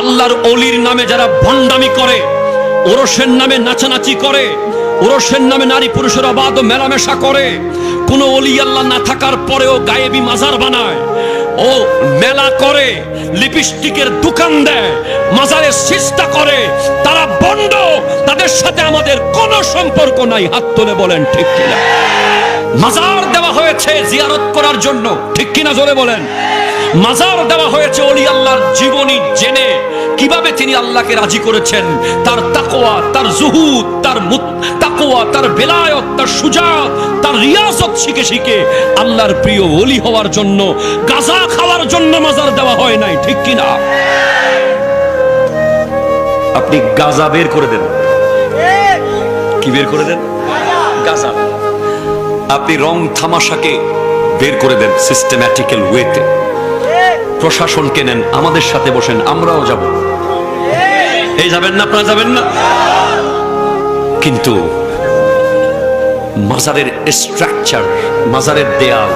আল্লাহর অলির নামে যারা ভণ্ডামি করে, ওরসের নামে নাচানাচি করে, ওরসের নামে নারী পুরুষের অবাধ মেলামেশা করে, কোন অলি আল্লাহ না থাকার পরেও গায়েবী মাজার বানায়। ও মেলা করে, লিপস্টিকের দোকান দেয়, মাজারের চেষ্টা করে, তারা বন্ড তাদের সাথে আমাদের কোনো সম্পর্ক নাই, হাত তুলে বলেন, ঠিক কিনা? মাজার দেওয়া হয়েছে জিয়ারত করার জন্য, ঠিক কিনা জোরে বলেন? মাজার দেওয়া হয়েছে অলি আল্লাহর জীবনী জেনে। কীভাবে তিনি আল্লাহকে রাজি করেছেন? তার তাকোয়া তার জুহুদ, তার তাকোয়া তার বেলায়ত, তার সুজাত তার রিয়াজত শিখে শিখে আল্লাহর প্রিয় অলি হওয়ার জন্য, গাজা খাওয়ার জন্য মাজার দেওয়া হয় নাই, ঠিক কিনা? আপনি গাজা বের করে দেন। কি বের করে দেন? গাজা। আপনি রং থামাশাকে বের করে দেন সিস্টেম্যাটিক্যাল ওয়েতে প্রশাসনকে নেন আমাদের সাথে বসেন, আমরাও যাব। এই যাবেন না, আপনারা যাবেন না। কিন্তু মাজারের স্ট্রাকচার মাজারের দেয়াল